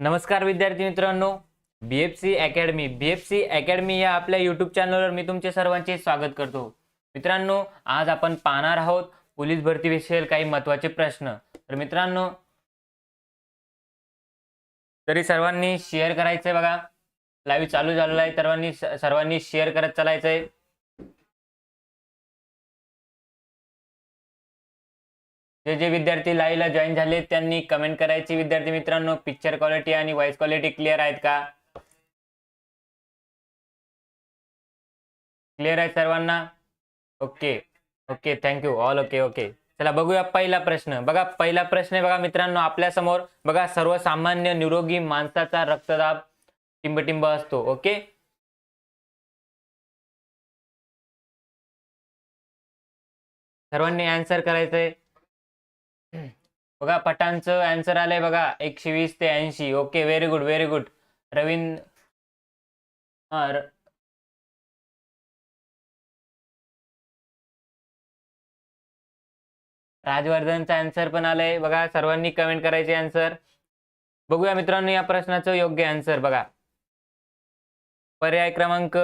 नमस्कार विद्यार्थी मित्रांनो B F C academy B F C academy या आपल्या यूट्यूब चॅनलवर मी तुमचे सर्वांचे स्वागत करतो. मित्रांनो आज आपण पाहणार आहोत पोलीस भरतीविषयी काही महत्त्वाचे प्रश्न. तर मित्रांनो तरी सर्वांनी शेअर करायचंय बघा. लाईव्ह चालू झालेला आहे सर्वांनी सर्वांनी शेअर करत चालायचंय. जे जे विद्यार्थी लाईव्हला जॉईन झाले त्यांनी कमेंट करायची. विद्यार्थी मित्रांनो पिक्चर क्वालिटी आणि व्हॉइस क्वालिटी क्लिअर आहेत का? क्लिअर आहे सर्वांना? Okay okay thank you all okay okay चला बघूया पहिला प्रश्न. बघा पहिला प्रश्न बघा मित्रांनो आपल्यासमोर. बघा सर्वसामान्य निरोगी माणसाचा रक्तदाब टिंबटिंब असतो. ओके सर्वांनी आन्सर करायचंय. बघा पठाणचं आन्सर आलंय बघा एकशे वीस ते ऐंशी. Okay very good very good Ravind हा र- राजवर्धनचा आन्सर पण आलंय. बघा सर्वांनी कमेंट करायचे आन्सर बघूया मित्रांनो या प्रश्नाचं योग्य आन्सर बघा. पर्याय क्रमांक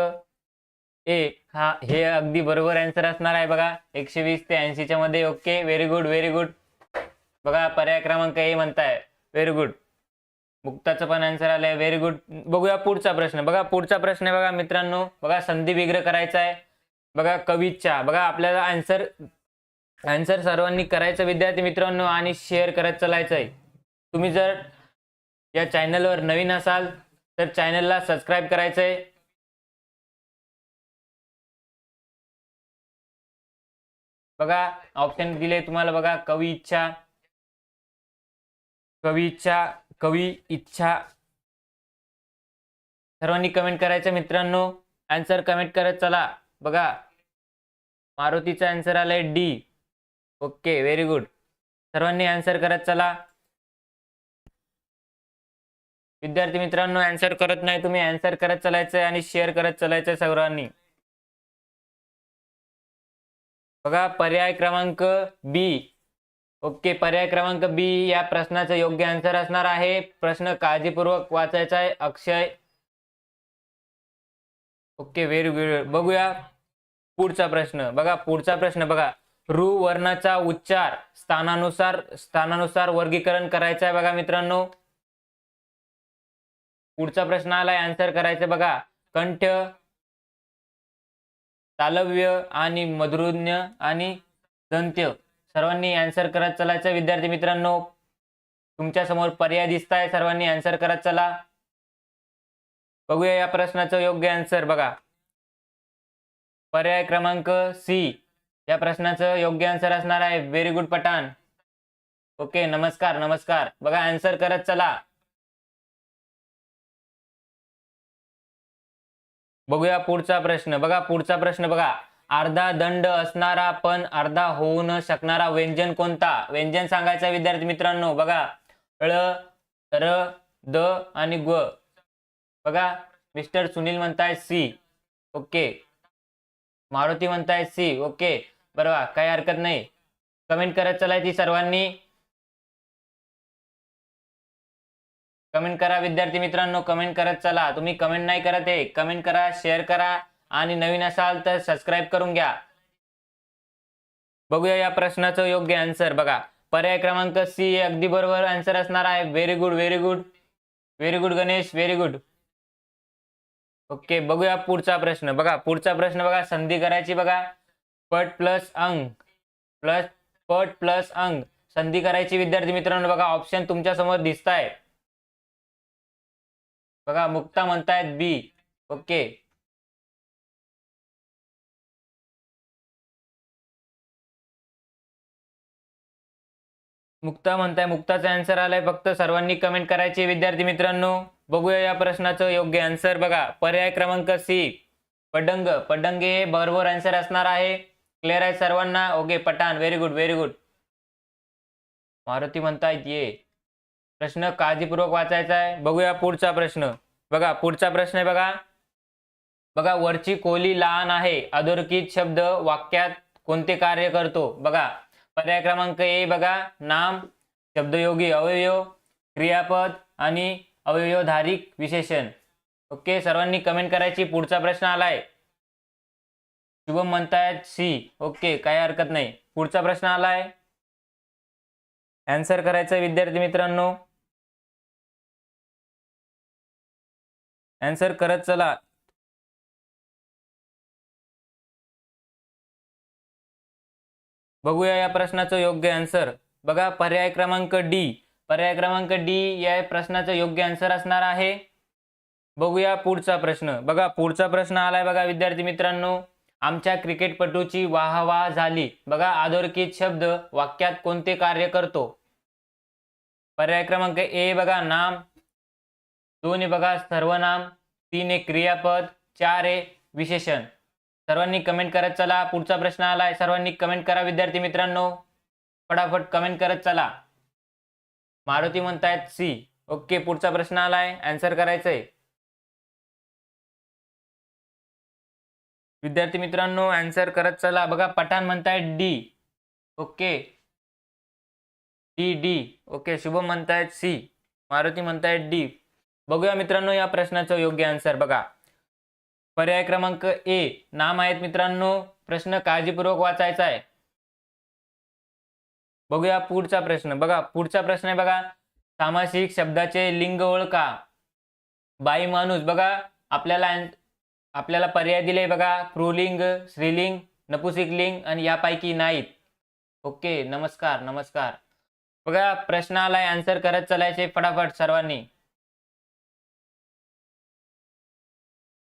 ए हा हे अगदी बरोबर आन्सर असणार आहे बघा. एकशे वीस ते ऐंशीच्या मध्ये. Okay very good very good बघा पर्याय क्रमांक ए म्हणताय. व्हेरी गुड मुक्ताचं पण आन्सर आलंय. व्हेरी गुड बघूया पुढचा प्रश्न. बघा पुढचा प्रश्न आहे बघा मित्रांनो. बघा संधी विग्रह करायचा आहे बघा कवीच्या. बघा आपल्याला आन्सर आन्सर सर्वांनी करायचं विद्यार्थी मित्रांनो आणि शेअर करत चालायचं आहे तुम्ही जर या चॅनलवर नवीन असाल तर चॅनलला सबस्क्राईब करायचं आहे बघा ऑप्शन दिले तुम्हाला बघा कवी इच्छा. कवीच्या कवी इच्छा. सर्वांनी कमेंट करायचं मित्रांनो. आन्सर कमेंट करत चला. बघा. मारुतीचा आन्सर आलाय डी ओके व्हेरी गुड सर्वांनी आन्सर करत चला. विद्यार्थी मित्रांनो आन्सर करत नाही तुम्ही आन्सर करत चालायचंय आणि शेअर करत चालायचंय सर्वांनी. बघा पर्याय क्रमांक बी ओके पर्याय क्रमांक बी या प्रश्नाचं योग्य आन्सर असणार आहे. प्रश्न काळजीपूर्वक वाचायचा आहे अक्षय. ओके व्हेरी गुड बघूया पुढचा प्रश्न. बघा पुढचा प्रश्न बघा. ऋ वर्णाचा उच्चार स्थानानुसार स्थानानुसार वर्गीकरण करायचं आहे बघा मित्रांनो. पुढचा प्रश्न आलाय आन्सर करायचं बघा. कंठ तालव्य आणि मधुरज्ञ आणि दंत्य. सर्वांनी आन्सर करत चलायचं विद्यार्थी मित्रांनो तुमच्यासमोर पर्याय दिसत आहे सर्वांनी आन्सर करत चला. बघूया या प्रश्नाचं योग्य आन्सर बघा. पर्याय क्रमांक सी या प्रश्नाचं योग्य आन्सर असणार आहे. Very good Pathan. ओके नमस्कार नमस्कार. बघा आन्सर करत चला. बघूया पुढचा प्रश्न. बघा पुढचा प्रश्न बघा. अर्धा दंड असणारा पण अर्धा होऊ न शकणारा व्यंजन कोणता? व्यंजन सांगायचा विद्यार्थी मित्रांनो बघा. ळ र द आणि ग. बघा मिस्टर सुनील म्हणताय सी. ओके. मारुती म्हणताय सी. ओके. बरोबर काही हरकत नाही. कमेंट करत चलायची सर्वांनी. कमेंट करा विद्यार्थी मित्रांनो कमेंट करत चला. तुम्ही कमेंट नाही करत आहे कमेंट करा शेअर करा. आणि नवीन असाल तर सबस्क्राईब करून घ्या. बघूया या प्रश्नाचं योग्य आन्सर बघा पर्याय क्रमांक सी अगदी बरोबर आन्सर असणार आहे. Very good very good very good Ganesh very good okay बघूया पुढचा प्रश्न. बघा पुढचा प्रश्न बघा संधी करायची बघा. पट प्लस अंग. प्लस पट प्लस अंग. संधी करायची विद्यार्थी मित्रांनो बघा ऑप्शन तुमच्यासमोर दिसत आहे बघा मुक्ता म्हणतायत बी ओके मुक्ता म्हणताय मुक्ताचा आन्सर आलाय फक्त. सर्वांनी कमेंट करायचे. विद्यार्थी मित्रांनो बघूया या प्रश्नाचं योग्य आन्सर बघा. पर्याय क्रमांक सी पडंग. पडंग हे बरोबर आन्सर असणार आहे. क्लिअर आहे सर्वांना? Okay Pathan. Very good very good Maruti म्हणतायत ये. प्रश्न काळजीपूर्वक वाचायचा आहे. बघूया पुढचा प्रश्न. बघा पुढचा प्रश्न आहे बघा. बघा वरची कोली लहान आहे. अधोरेखित शब्द वाक्यात कोणते कार्य करतो? बघा पर्याय क्रमांक ए बघा नाम शब्दयोगी अवयव क्रियापद आणि अवयवधारिक विशेषण. ओके सर्वांनी कमेंट करायची. पुढचा प्रश्न आलाय. शुभम म्हणतायत सी ओके काही हरकत नाही. पुढचा प्रश्न आलाय. आन्सर करायचा विद्यार्थी मित्रांनो. आन्सर करत चला. बघूया या प्रश्नाचं योग्य आन्सर बघा पर्याय क्रमांक डी पर्याय क्रमांक डी या प्रश्नाचं योग्य आन्सर असणार आहे. बघूया पुढचा प्रश्न. बघा पुढचा प्रश्न आलाय बघा विद्यार्थी मित्रांनो. आमच्या क्रिकेटपटूची वाहवा झाली. बघा अधोरेखित शब्द वाक्यात कोणते कार्य करतो? पर्याय क्रमांक ए बघा नाम. दोन बघा सर्वनाम. तीन ए क्रियापद. चार ए विशेषण. सर्वांनी कमेंट करत चला. पुढचा प्रश्न आलाय. सर्वांनी कमेंट करा विद्यार्थी मित्रांनो. फटाफट कमेंट करत चला. मारुती म्हणतायत सी ओके पुढचा प्रश्न आलाय. आन्सर करायचंय. विद्यार्थी मित्रांनो आन्सर करत चला. बघा पठाण म्हणतायत D okay D D okay Shubham म्हणतायत सी मारुती म्हणतायत डी बघूया मित्रांनो या प्रश्नाचं योग्य आन्सर बघा. पर्याय क्रमांक ए. नाम आहेत मित्रांनो. प्रश्न काळजीपूर्वक वाचायचा आहे. बघूया पुढचा प्रश्न. बघा पुढचा प्रश्न आहे बघा. सामासिक शब्दाचे लिंग ओळखा. बाई माणूस. बघा आपल्याला आपल्याला पर्याय दिले बघा. प्रोलिंग स्त्रीलिंग नपुसिकलिंग आणि यापैकी नाहीत. ओके नमस्कार नमस्कार. बघा प्रश्न आलाय. आन्सर करत चलायचे फटाफट सर्वांनी.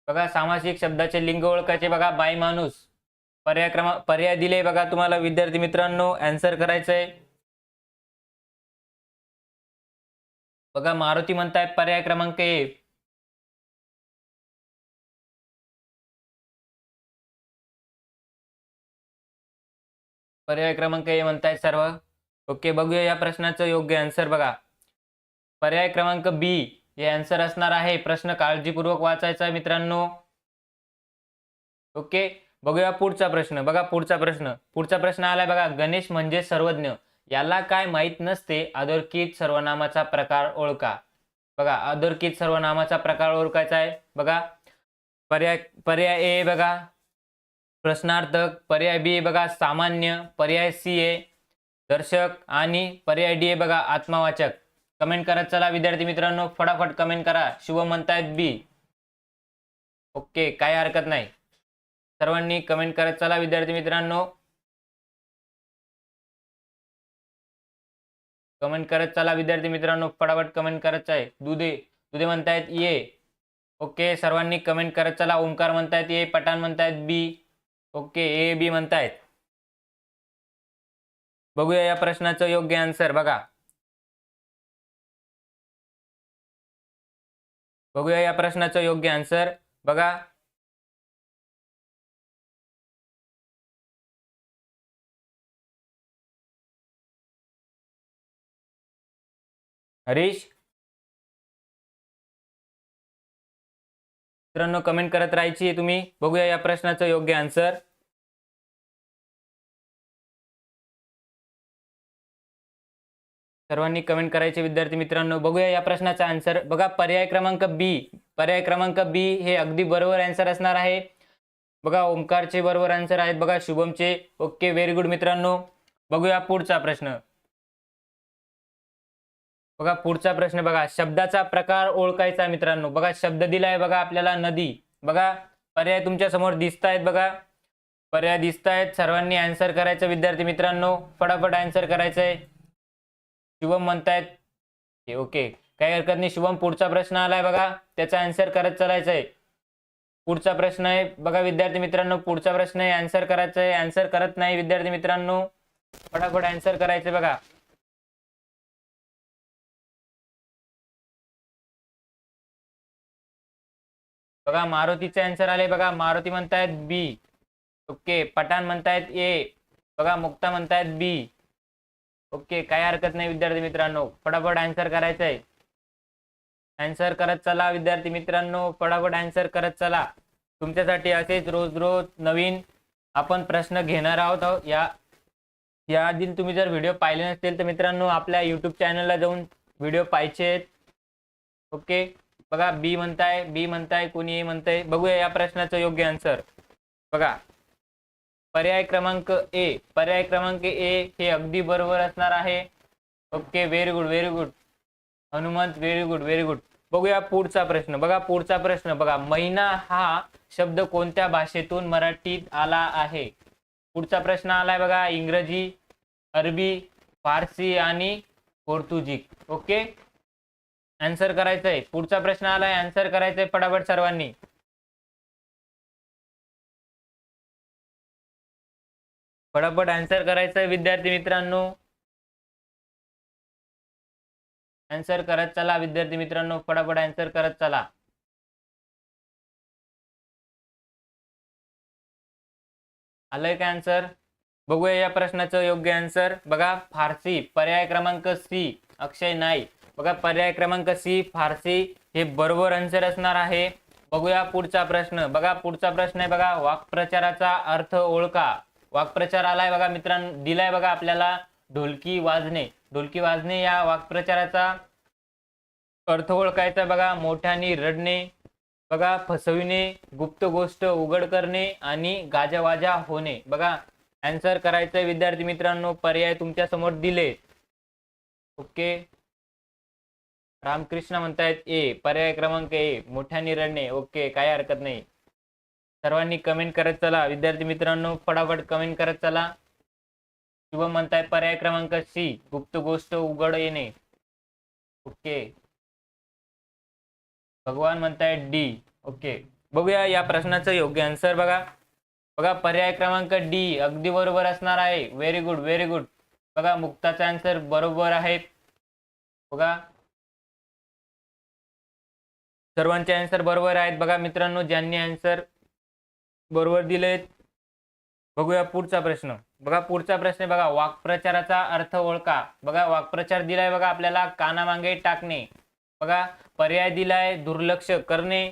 बघा सामासिक शब्दाचे लिंग ओळखायचे बघा बाई माणूस. पर्याय क्रमांक पर्याय दिले बघा तुम्हाला विद्यार्थी मित्रांनो अँसर करायचंय. बघा मारुती म्हणताय पर्याय क्रमांक ए. पर्याय क्रमांक ए म्हणतायत सर्व. ओके बघूया या प्रश्नाचं योग्य आन्सर बघा. पर्याय क्रमांक बी. हे आन्सर असणार आहे. प्रश्न काळजीपूर्वक वाचायचा आहे मित्रांनो. ओके बघूया पुढचा प्रश्न. बघा पुढचा प्रश्न. पुढचा प्रश्न आलाय बघा. गणेश म्हणजे सर्वज्ञ. याला काय माहीत नसते. अधोरेखित सर्वनामाचा प्रकार ओळखा. बघा अधोरेखित सर्वनामाचा प्रकार ओळखायचा आहे. बघा. पर्याय पर्याय ए बघा. प्रश्नार्थक. पर्याय बी बघा. सामान्य. पर्याय सी ए दर्शक आणि पर्याय डी ए बघा. आत्मवाचक. कमेंट करत चला विद्यार्थी मित्रांनो फटाफट कमेंट करा. शिव म्हणतायत बी. ओके काय हरकत नाही. सर्वांनी कमेंट करत चला विद्यार्थी मित्रांनो. कमेंट करत चला विद्यार्थी मित्रांनो फटाफट कमेंट करत आहे दुधे दुधे म्हणतायत ये. ओके सर्वांनी कमेंट करत चला ओंकार म्हणतायत ये पठाण म्हणतायत बी. ओके ए बी म्हणतायत. बघूया या प्रश्नाचं योग्य आन्सर बघा. बघूया या प्रश्नाचं योग्य आन्सर बघा. हरीश. मित्रांनो कमेंट करत राहायची तुम्ही. बघूया या प्रश्नाचं योग्य आन्सर सर्वांनी कमेंट करायचे. विद्यार्थी मित्रांनो बघूया या प्रश्नाचा आन्सर बघा पर्याय क्रमांक बी पर्याय क्रमांक बी हे अगदी बरोबर आन्सर असणार आहे. बघा ओंकारचे बरोबर आन्सर आहेत. बघा शुभमचे. ओके व्हेरी गुड मित्रांनो. बघूया पुढचा प्रश्न. बघा पुढचा प्रश्न बघा. शब्दाचा प्रकार ओळखायचा मित्रांनो. बघा शब्द दिलाय बघा आपल्याला नदी. बघा पर्याय तुमच्यासमोर दिसत आहेत बघा. पर्याय दिसत आहेत सर्वांनी आन्सर करायचं विद्यार्थी मित्रांनो. फटाफट आन्सर करायचंय. शुभम म्हणतायत ओके. काही हरकत नाही शुभम पुढचा प्रश्न आलाय बघा. त्याचा आन्सर करत चालायचंय. पुढचा प्रश्न आहे. बघा विद्यार्थी मित्रांनो पुढचा प्रश्न आहे. आन्सर करायचं आहे. आन्सर करत नाही विद्यार्थी मित्रांनो. फटाफट आन्सर करायचं बघा. बघा मारुतीचे आन्सर आले बघा. मारुती म्हणतायत बी. ओके. पठाण म्हणतायत ए. बघा मुक्ता म्हणतायत बी. ओके काही हरकत नाही विद्यार्थी मित्रांनो. फटाफट आन्सर करायचं आहे आन्सर करत चला विद्यार्थी मित्रांनो. फटाफट आन्सर करत चला. तुमच्यासाठी असेच रोज रोज नवीन आपण प्रश्न घेणार आहोत. या याआधी तुम्ही जर व्हिडिओ पाहिले नसतील तर मित्रांनो आपल्या यूट्यूब चॅनलला जाऊन व्हिडिओ पाहायचे ओके? बघा बी म्हणताय बी म्हणताय कोणी ए म्हणताय? बघूया या प्रश्नाचं योग्य आन्सर बघा. पर्याय क्रमांक ए. पर्याय क्रमांक ए हे अगदी बरोबर असणार आहे. Okay very good very good Hanumant very good very good बघूया पुढचा प्रश्न. बघा पुढचा प्रश्न बघा. महिना हा शब्द कोणत्या भाषेतून मराठीत आला आहे? पुढचा प्रश्न आलाय बघा. इंग्रजी अरबी फारसी आणि पोर्तुगीज. ओके? आन्सर करायचंय. पुढचा प्रश्न आलाय. आन्सर करायचंय फटाफट सर्वांनी. फटाफट आन्सर करायचं विद्यार्थी मित्रांनो. आन्सर करत चला विद्यार्थी मित्रांनो फटाफट आन्सर करत चला. आलंय का आन्सर बघूया या प्रश्नाचं योग्य आन्सर बघा फारसी पर्याय क्रमांक सी अक्षय नाईक. बघा पर्याय क्रमांक सी फारसी हे बरोबर आन्सर असणार आहे. बघूया पुढचा प्रश्न. बघा पुढचा प्रश्न आहे बघा वाक्प्रचाराचा अर्थ ओळखा. वाक्प्रचार आलाय बघा मित्रांनो दिलाय बघा आपल्याला ढोलकी वाजणे. ढोलकी वाजणे या वाक्प्रचाराचा अर्थ ओळखायचा बघा मोठ्याने रडणे बघा फसविणे गुप्त गोष्ट उघड करणे आणि गाजावाजा होणे. बघा आन्सर करायचंय विद्यार्थी मित्रांनो पर्याय तुमच्यासमोर दिले. ओके. रामकृष्ण म्हणतायत ए पर्याय क्रमांक ए मोठ्याने रडणे. ओके काय हरकत नाही. सर्वांनी कमेंट करत चला. विद्यार्थी मित्रांनो फटाफट कमेंट करत चला. शुभम म्हणताय पर्याय क्रमांक सी गुप्त गोष्ट उघड येणे. ओके भगवान म्हणताय डी ओके बघूया या प्रश्नाचं योग्य आन्सर बघा. बघा पर्याय क्रमांक डी अगदी बरोबर असणार आहे. व्हेरी गुड व्हेरी गुड बघा मुक्ताचा आन्सर बरोबर आहे. बघा. सर्वांचे आन्सर बरोबर आहेत. बघा मित्रांनो ज्यांनी आन्सर बरोबर दिलेत. बघूया पुढचा प्रश्न. बघा पुढचा प्रश्न आहे बघा वाक्प्रचाराचा अर्थ ओळखा. बघा वाक्प्रचार दिलाय बघा आपल्याला कानामागे टाकणे. बघा पर्याय दिलाय दुर्लक्ष करणे.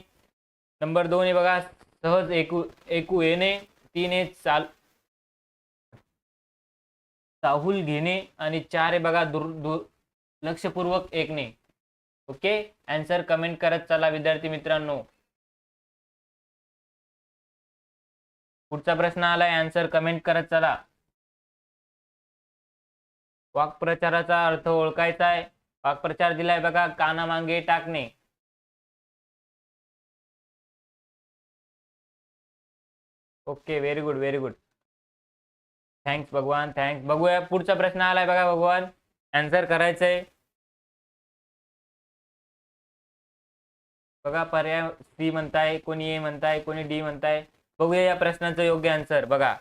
नंबर दोन आहे बघा सहज ऐकू ऐकू येणे. तीन आहे चाल चाहूल घेणे. आणि चार आहे बघा दुर दुर्लक्षपूर्वक ऐकणे. ओके? आन्सर कमेंट करत चला विद्यार्थी मित्रांनो. पुढचा प्रश्न आलाय आन्सर कमेंट करत चला. वाक्प्रचाराचा अर्थ ओळखायचा आहे. वाक्प्रचार दिलाय बघा कानामागे टाकणे. Okay very good very good thanks Bhagwan thanks बघूया पुढचा प्रश्न आलाय बघा भगवान. आन्सर करायचंय बघा पर्याय सी म्हणताय कोणी ए म्हणताय कोणी डी म्हणताय. बघूया या प्रश्नाचं योग्य आन्सर बघा.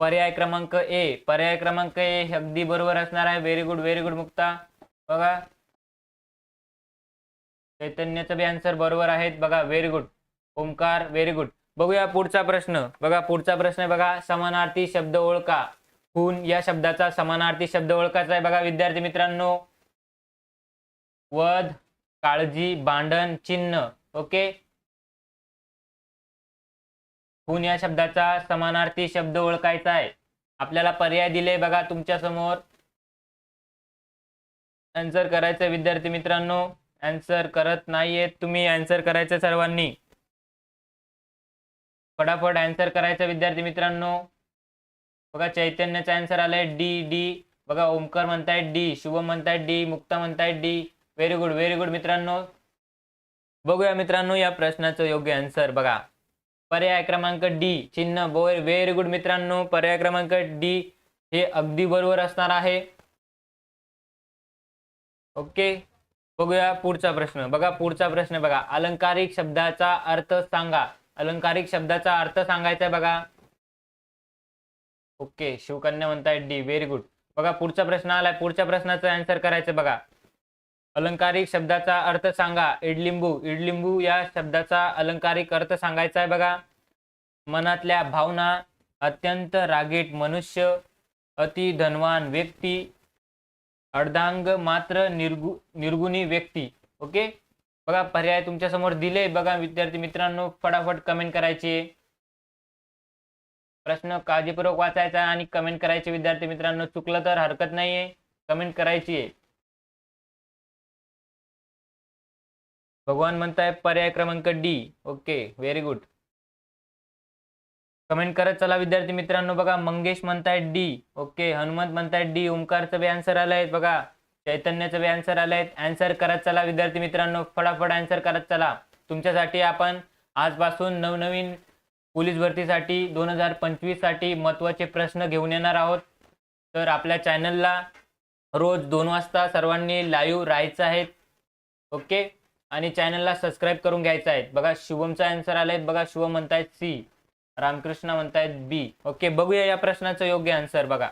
पर्याय क्रमांक ए पर्याय क्रमांक ए अगदी बरोबर असणार आहे. Very good very good Mukta. बघा. चैतन्याचं बी आन्सर बरोबर आहेत. बघा very good Omkar very good बघूया पुढचा प्रश्न. बघा पुढचा प्रश्न बघा. समानार्थी शब्द ओळखा. खून या शब्दाचा समानार्थी शब्द ओळखायचा आहे बघा विद्यार्थी मित्रांनो. वध काळजी भांडण चिन्ह. ओके? खून या शब्दाचा समानार्थी शब्द ओळखायचा आहे? आपल्याला पर्याय दिले बघा तुमच्यासमोर. आन्सर करायचं विद्यार्थी मित्रांनो. आन्सर करत नाहीयेत तुम्ही आन्सर करायचं सर्वांनी. फटाफट आन्सर करायचं विद्यार्थी मित्रांनो. बघा चैतन्याचा आन्सर आलाय डी डी. बघा ओमकर म्हणतायत डी शुभम म्हणताय डी मुक्ता म्हणतायत D. Very good very good मित्रांनो. बघूया मित्रांनो या प्रश्नाचं योग्य आन्सर बघा. पर्याय क्रमांक डी चिन्ह बोर व्हेरी गुड मित्रांनो पर्याय क्रमांक डी हे अगदी बरोबर असणार आहे. ओके बघूया पुढचा प्रश्न. बघा पुढचा प्रश्न बघा. अलंकारिक शब्दाचा अर्थ सांगा. अलंकारिक शब्दाचा अर्थ सांगायचा बघा. ओके शिवकन्या म्हणताय डी व्हेरी गुड. बघा पुढचा प्रश्न आलाय. पुढच्या प्रश्नाचं आन्सर करायचं बघा. अलंकारिक शब्दाचा अर्थ सांगा. इडलिंबू. इडलिंबू या शब्दाचा अलंकारिक अर्थ सांगायचा आहे बघा. मनातल्या भावना अत्यंत रागीट मनुष्य अति धनवान व्यक्ती अर्धांग मात्र निर्गु निर्गुणी व्यक्ती. ओके? बघा पर्याय तुमच्यासमोर दिले बघा विद्यार्थी मित्रांनो. फटाफट कमेंट करायचे. प्रश्न काळजीपूर्वक वाचायचा आणि कमेंट करायचे. विद्यार्थी मित्रांनो चुकलं तर हरकत नाहीये. कमेंट करायची आहे. भगवान म्हणताय पर्याय क्रमांक D. Okay very good comment करत चला विद्यार्थी मित्रांनो बघा मंगेश म्हणताय डी. ओके हनुमंत म्हणताय डी. ओंकारचं बी आन्सर आलंय बघा चैतन्याचं बी आन्सर आलंय. आन्सर करत चला विद्यार्थी मित्रांनो फटाफट आन्सर करत चला. तुमच्यासाठी आपण आजपासून नवनवीन पोलीस भरतीसाठी दोन हजार पंचवीससाठी महत्त्वाचे प्रश्न घेऊन येणार आहोत. तर आपल्या चॅनलला रोज दोन वाजता सर्वांनी लाईव्ह राहायचं आहे. ओके? आणि चॅनलला सबस्क्राईब करून घ्यायचं आहे. बघा शुभमचा आन्सर आलाय. बघा शुभम म्हणतायत सी रामकृष्ण म्हणतायत बी ओके बघूया या प्रश्नाचं योग्य आन्सर बघा.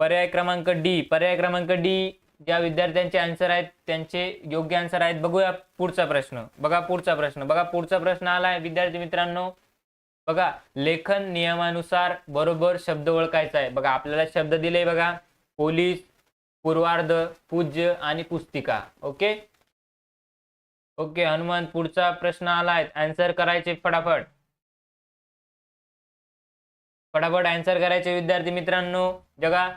पर्याय क्रमांक डी पर्याय क्रमांक डी ज्या विद्यार्थ्यांचे आन्सर आहेत त्यांचे योग्य आन्सर आहेत. बघूया पुढचा प्रश्न. बघा पुढचा प्रश्न. बघा पुढचा प्रश्न आलाय. विद्यार्थी मित्रांनो बघा लेखन नियमानुसार बरोबर शब्द ओळखायचा आहे. बघा आपल्याला शब्द दिले बघा. पोलीस पूर्वार्ध पूज्य आणि पुस्तिका. ओके ओके हनुमान पुढचा प्रश्न आलाय. आन्सर करायचे फटाफट. फटाफट आन्सर करायचे विद्यार्थी मित्रांनो. जगा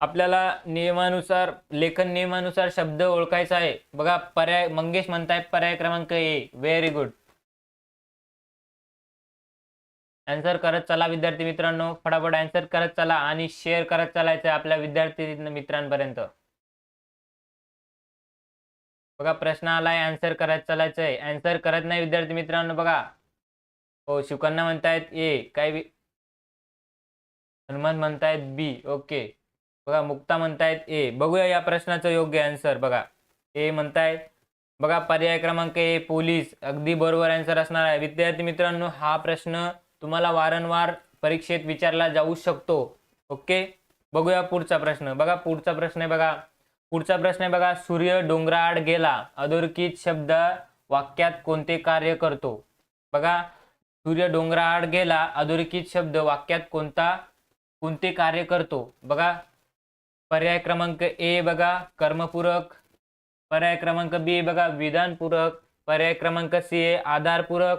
आपल्याला नियमानुसार लेखन नियमानुसार शब्द ओळखायचा आहे. बघा पर्याय मंगेश म्हणतायत पर्याय क्रमांक ए. व्हेरी गुड आन्सर करत चला विद्यार्थी मित्रांनो. फटाफट आन्सर करत चला आणि शेअर करत चालायचं आपल्या विद्यार्थी मित्रांपर्यंत. बघा प्रश्न आलाय आन्सर करत चालायचं आहे आन्सर करत नाही विद्यार्थी मित्रांनो बघा. हो शिवकन्या म्हणतायत ए काय हनुमान म्हणतायत बी ओके. बघा मुक्ता म्हणतायत ए. बघूया या प्रश्नाचं योग्य आन्सर बघा. ए म्हणतायत बघा पर्याय क्रमांक ए पोलीस. अगदी बरोबर आन्सर असणार आहे. विद्यार्थी मित्रांनो हा प्रश्न तुम्हाला वारंवार परीक्षेत विचारला जाऊ शकतो. ओके? बघूया पुढचा प्रश्न. बघा पुढचा प्रश्न आहे बघा. पुढचा प्रश्न आहे बघा सूर्य डोंगराआड गेला अधोरेखित शब्द वाक्यात कोणते कार्य करतो? बघा सूर्य डोंगराआड गेला अधोरेखित शब्द वाक्यात कोणता कोणते कार्य करतो? बघा पर्याय क्रमांक ए बघा कर्मपूरक. पर्याय क्रमांक बी बघा विधानपूरक. पर्याय क्रमांक सी ए आधारपूरक.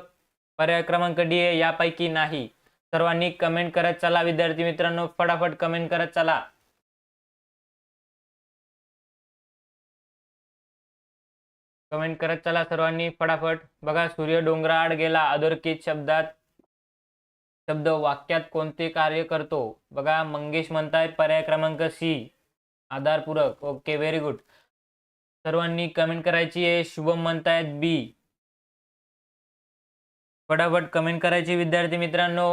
पर्याय क्रमांक डी ए यापैकी नाही. सर्वांनी कमेंट करत चला विद्यार्थी मित्रांनो फटाफट कमेंट करत चला. कमेंट करत चला सर्वांनी फटाफट. बघा सूर्य डोंगराआड गेला अधोरेखित शब्दात शब्द वाक्यात कोणते कार्य करतो? बघा मंगेश म्हणताय पर्याय क्रमांक सी आधारपूरक. ओके व्हेरी गुड सर्वांनी कमेंट करायची आहे शुभम म्हणतायत बी फटाफट कमेंट करायची विद्यार्थी मित्रांनो.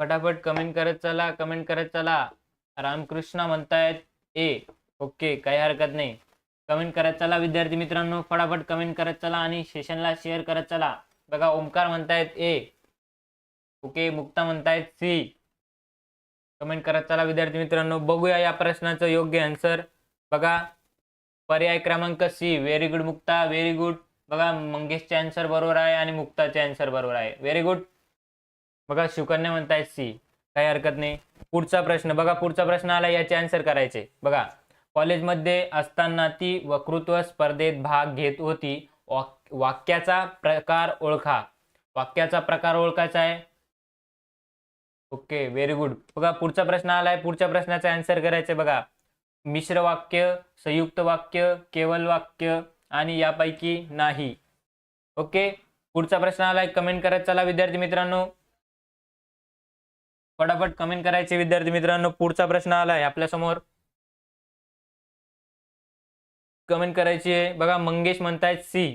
फटाफट कमेंट करत चला कमेंट करत चला. रामकृष्ण म्हणतायत ए ओके काही हरकत नाही. कमेंट करत चला विद्यार्थी मित्रांनो. फटाफट कमेंट करत चला आणि सेशनला शेअर करत चला. बघा ओमकार म्हणतायत ए. ओके मुक्ता म्हणतायत सी. कमेंट करत चला विद्यार्थी मित्रांनो. बघूया या प्रश्नाचं योग्य आन्सर बघा पर्याय क्रमांक C very good Mukta. Very good बघा मंगेशचे आन्सर बरोबर आहे आणि मुक्ताचे आन्सर बरोबर आहे. व्हेरी गुड बघा शिवकन्या म्हणतायत सी. काही हरकत नाही. पुढचा प्रश्न बघा पुढचा प्रश्न आला याचे आन्सर करायचे. बघा कॉलेजमध्ये असताना ती वक्तृत्व स्पर्धेत भाग घेत होती. वाक्याचा प्रकार ओळखा. वाक्याचा प्रकार ओळखायचा आहे. ओके व्हेरी गुड बघा पुढचा प्रश्न आलाय. पुढच्या प्रश्नाचा आन्सर करायचे बघा. मिश्र वाक्य संयुक्त वाक्य केवल वाक्य आणि यापैकी नाही. ओके पुढचा प्रश्न आलाय कमेंट करत चला विद्यार्थी मित्रांनो. फटाफट कमेंट करायचे विद्यार्थी मित्रांनो पुढचा प्रश्न आलाय आपल्यासमोर कमेंट करायची आहे बघा मंगेश म्हणतायत सी.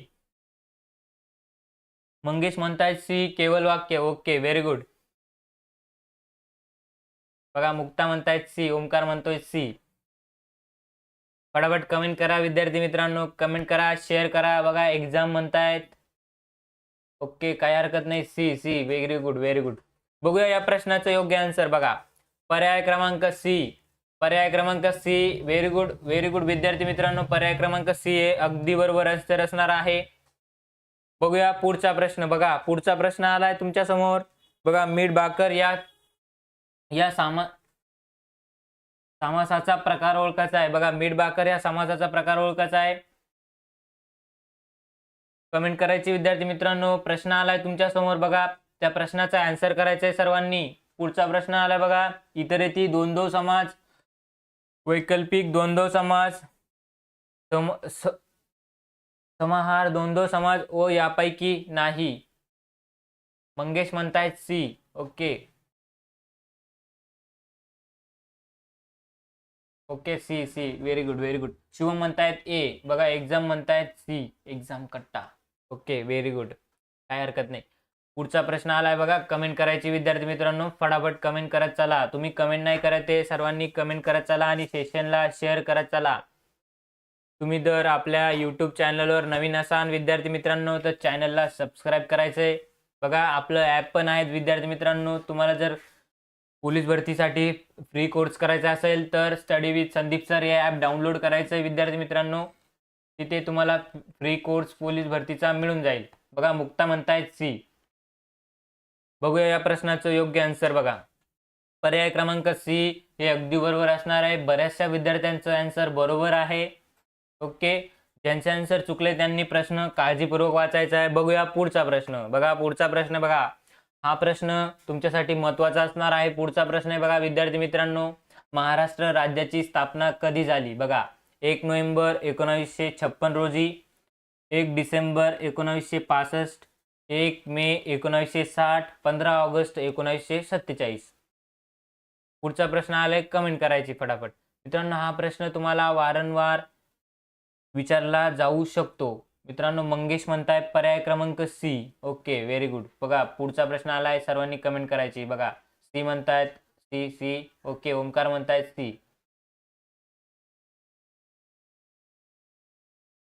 मंगेश म्हणतायत सी केवल वाक्य ओके व्हेरी गुड बघा मुक्ता म्हणतायत सी ओमकार म्हणतोय सी. फटाफट कमेंट करा विद्यार्थी मित्रांनो कमेंट करा शेअर करा. बघा एक्झाम म्हणतायत. ओके काय हरकत नाही. C C very good very good बघूया या प्रश्नाचं योग्य आन्सर बघा. पर्याय क्रमांक सी पर्याय क्रमांक C very good very good विद्यार्थी मित्रांनो पर्याय क्रमांक सी हे अगदी बरोबर आन्सर असणार आहे. बघूया पुढचा प्रश्न. बघा पुढचा प्रश्न आलाय तुमच्यासमोर. बघा मीठ भाकर या या सामा समासाचा प्रकार ओळखायचा आहे. बघा मीठ भाकर या समासाचा प्रकार ओळखायचा आहे. कमेंट करायची विद्यार्थी मित्रांनो प्रश्न आलाय तुमच्यासमोर. बघा त्या प्रश्नाचा आन्सर करायचा आहे सर्वांनी. पुढचा प्रश्न आला बघा. इतरेती दोन दो समाज वैकल्पिक द्वंद्व समाज सम समाहार द्वंद्व समाज ओ यापैकी नाही. मंगेश म्हणतायत C. Okay. Okay C C. Very good very good Shubham म्हणतायत ए. बघा एक्झाम म्हणतायत सी. एक्झाम कट्टा. ओके व्हेरी गुड काय हरकत नाही. पुढचा प्रश्न आलाय बघा. कमेंट करायची विद्यार्थी मित्रांनो फटाफट कमेंट करत चला. तुम्ही कमेंट नाही करत आहे सर्वांनी कमेंट करत चला आणि सेशनला शेअर करत चला. तुम्ही जर आपल्या यूट्यूब चॅनलवर नवीन असाल विद्यार्थी मित्रांनो तर चॅनलला सबस्क्राईब करायचंय. बघा आपलं ॲप पण आहेत विद्यार्थी मित्रांनो. तुम्हाला जर पोलीस भरतीसाठी फ्री कोर्स करायचा असेल तर स्टडी विथ संदीप सर हे ॲप डाउनलोड करायचं आहे विद्यार्थी मित्रांनो. तिथे तुम्हाला फ्री कोर्स पोलीस भरतीचा मिळून जाईल. बघा मुक्ता म्हणतायत सी बघूया या प्रश्नाचं योग्य आन्सर बघा. पर्याय क्रमांक सी हे अगदी बरोबर असणार आहे. बऱ्याचशा विद्यार्थ्यांचं आन्सर बरोबर आहे. ओके ज्यांचे आन्सर चुकले त्यांनी प्रश्न काळजीपूर्वक वाचायचा आहे. बघूया पुढचा प्रश्न. बघा पुढचा प्रश्न बघा. हा प्रश्न तुमच्यासाठी महत्त्वाचा असणार आहे. पुढचा प्रश्न आहे बघा विद्यार्थी मित्रांनो. महाराष्ट्र राज्याची स्थापना कधी झाली? बघा एक नोव्हेंबर एकोणावीसशे छप्पन रोजी एक डिसेंबर एकोणावीसशे पासष्ट एक मे एकोणावीसशे साठ पंधरा ऑगस्ट एकोणावीसशे सत्तेचाळीस. पुढचा प्रश्न आलाय कमेंट करायची फटाफट. मित्रांनो हा प्रश्न तुम्हाला वारंवार विचारला जाऊ शकतो. मित्रांनो मंगेश म्हणताय पर्याय क्रमांक सी ओके व्हेरी गुड बघा पुढचा प्रश्न आलाय सर्वांनी कमेंट करायची. बघा सी म्हणतायत सी सी ओके ओमकार म्हणतायत सी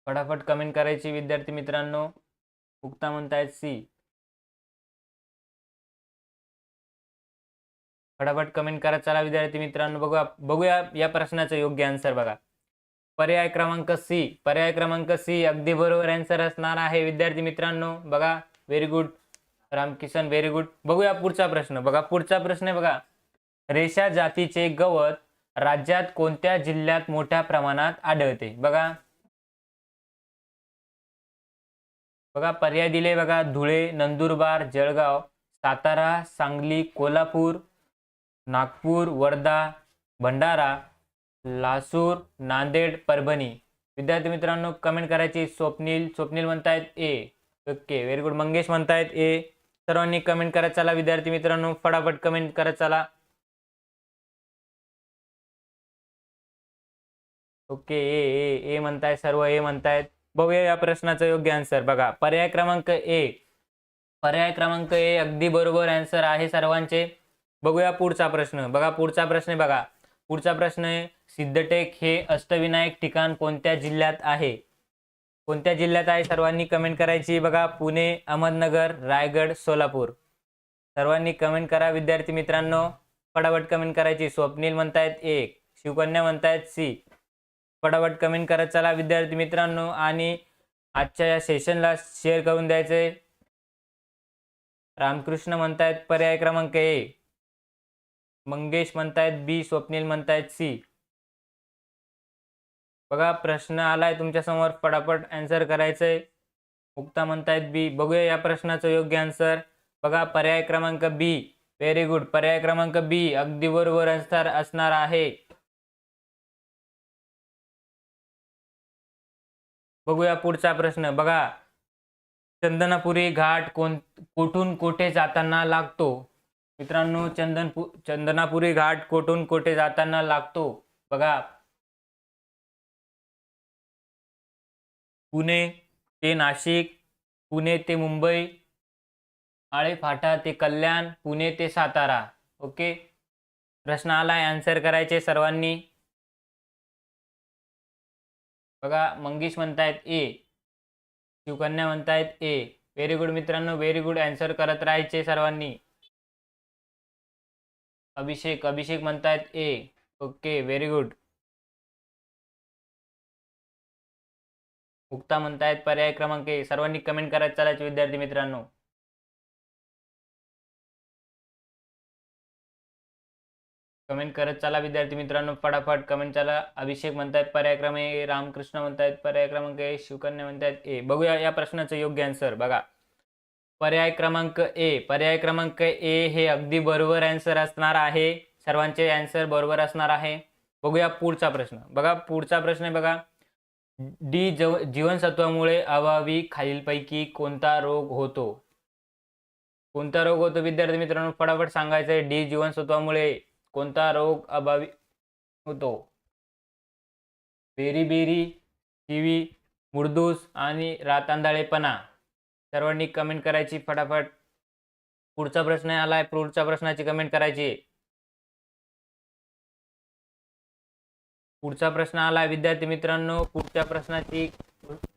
फटाफट कमेंट करायची विद्यार्थी मित्रांनो. मुक्ता म्हणतायत सी. फटाफट कमेंट करत चला विद्यार्थी मित्रांनो बघूया बघूया या प्रश्नाचं योग्य आन्सर बघा. पर्याय क्रमांक सी पर्याय क्रमांक सी अगदी बरोबर आन्सर असणार आहे. विद्यार्थी मित्रांनो बघा very good Ramkishan very good बघूया पुढचा प्रश्न. बघा पुढचा प्रश्न आहे बघा. रेषा जातीचे गवत राज्यात कोणत्या जिल्ह्यात मोठ्या प्रमाणात आढळते? बघा. बघा पर्याय दिले बघा धुळे नंदुरबार जळगाव सातारा सांगली कोल्हापूर नागपूर वर्धा भंडारा लासूर नांदेड परभणी. विद्यार्थी मित्रांनो कमेंट करायची स्वप्नील स्वप्नील म्हणतायत A okay very good Mangesh म्हणतायत ए सर्वांनी कमेंट करत चला विद्यार्थी मित्रांनो. फटाफट कमेंट करत चला. ओके ए ए ए म्हणताय सर्व ए म्हणतायत. बघूया या प्रश्नाचं योग्य आन्सर बघा पर्याय क्रमांक ए पर्याय क्रमांक ए अगदी बरोबर आन्सर आहे सर्वांचे. बघूया पुढचा प्रश्न. बघा पुढचा प्रश्न बघा. पुढचा प्रश्न आहे सिद्धटेक हे अष्टविनायक ठिकाण कोणत्या जिल्ह्यात आहे? कोणत्या जिल्ह्यात आहे सर्वांनी कमेंट करायची? बघा पुणे अहमदनगर रायगड सोलापूर. सर्वांनी कमेंट करा. विद्यार्थी मित्रांनो फटाफट कमेंट करायची. स्वप्नील म्हणतायत एक शिवकन्या म्हणतायत सी. फटाफट कमेंट करत चला विद्यार्थी मित्रांनो. आणि आजच्या या सेशनला शेअर करून द्यायचे. रामकृष्ण म्हणतायत पर्याय क्रमांक ए. मंगेश म्हणतायत बी. स्वप्नील म्हणतायत सी. बघा प्रश्न आलाय तुमच्यासमोर फटाफट आन्सर करायचंय मुक्ता म्हणतायत बी. बघूया या प्रश्नाचं योग्य आन्सर बघा पर्याय क्रमांक बी. व्हेरी गुड पर्याय क्रमांक बी अगदी बरोबर असणार आहे. बघूया पुढचा प्रश्न. बघा चंदनापुरी घाट कोण कोठून कोठे जाताना लागतो? मित्रांनो चंदनपु चंदनापुरी घाट कोठून कोठे जाताना लागतो? बघा. पुणे ते नाशिक पुणे ते मुंबई आळेफाटा ते कल्याण पुणे ते सातारा. ओके? प्रश्न आलाय. आन्सर करायचे सर्वांनी. बघा मंगेश म्हणतायत ए. शिवकन्या म्हणतायत ए. व्हेरी गुड मित्रांनो व्हेरी गुड अँसर करत राहायचे सर्वांनी. अभिषेक अभिषेक म्हणतायत A. Okay very good Mukta म्हणतायत पर्याय क्रमांक ए. सर्वांनी कमेंट करत चालायचे विद्यार्थी मित्रांनो. कमेंट करत चला विद्यार्थी मित्रांनो फटाफट कमेंट चला. अभिषेक म्हणतायत पर्याय क्रमांक ए रामकृष्ण म्हणतायत पर्याय क्रमांक ए शिवकन्या म्हणतायत ए. बघूया या प्रश्नाचं योग्य आन्सर बघा. पर्याय क्रमांक ए. पर्याय क्रमांक ए हे अगदी बरोबर आन्सर असणार आहे. सर्वांचे आन्सर बरोबर असणार आहे. बघूया पुढचा प्रश्न. बघा पुढचा प्रश्न आहे बघा. डी जव जीवनसत्वामुळे अभावी खालीलपैकी कोणता रोग होतो? कोणता रोग होतो? विद्यार्थी मित्रांनो फटाफट सांगायचं आहे डी जीवनसत्वामुळे कोणता रोग अभावी होतो? बेरी बेरी मुर्दूस आणि रातांदाळेपणा. सर्वांनी कमेंट करायची फटाफट. पुढचा प्रश्न आलाय पुढच्या प्रश्नाची कमेंट करायची. पुढचा प्रश्न आलाय विद्यार्थी मित्रांनो पुढच्या प्रश्नाची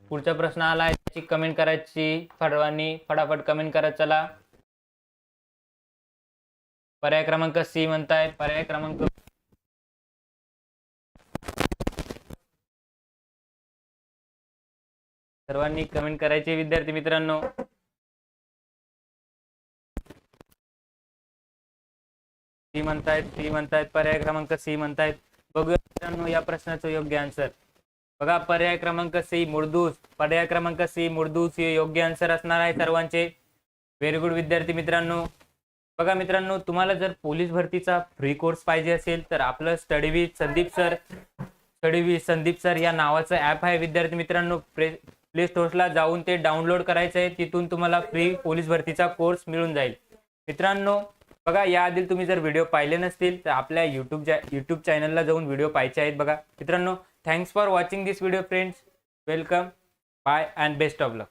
पुढचा प्रश्न आलाय त्याची कमेंट करायची. सर्वांनी फटाफट कमेंट करत चला. पर्याय क्रमांक सी म्हणताय. पर्याय क्रमांक सर्वांनी कमेंट करायचे विद्यार्थी मित्रांनो. सी म्हणतायत सी म्हणतायत पर्याय क्रमांक सी म्हणतायत. बघूया मित्रांनो या प्रश्नाचं योग्य आन्सर बघा पर्याय क्रमांक सी मुर्दूस. पर्याय क्रमांक सी मुर्दूस हे योग्य आन्सर असणार आहे सर्वांचे. व्हेरी गुड विद्यार्थी मित्रांनो. बघा मित्रांनो तुम्हाला जर पोलीस भरतीचा फ्री कोर्स पाहिजे असेल तर आपलं study with Sandeep sir study with Sandeep sir या नावाचं ॲप आहे. विद्यार्थी मित्रांनो प्ले प्ले स्टोर्सला जाऊन ते डाउनलोड करायचं आहे. तिथून तुम्हाला फ्री पोलीस भरतीचा कोर्स मिळून जाईल. मित्रांनो बघा याआधी तुम्ही जर व्हिडिओ पाहिले नसतील तर आपल्या युट्यूब युट्यूब चॅनलला जाऊन व्हिडिओ पाहायचे आहेत बघा. मित्रांनो thanks for watching this video friends welcome bye and best of luck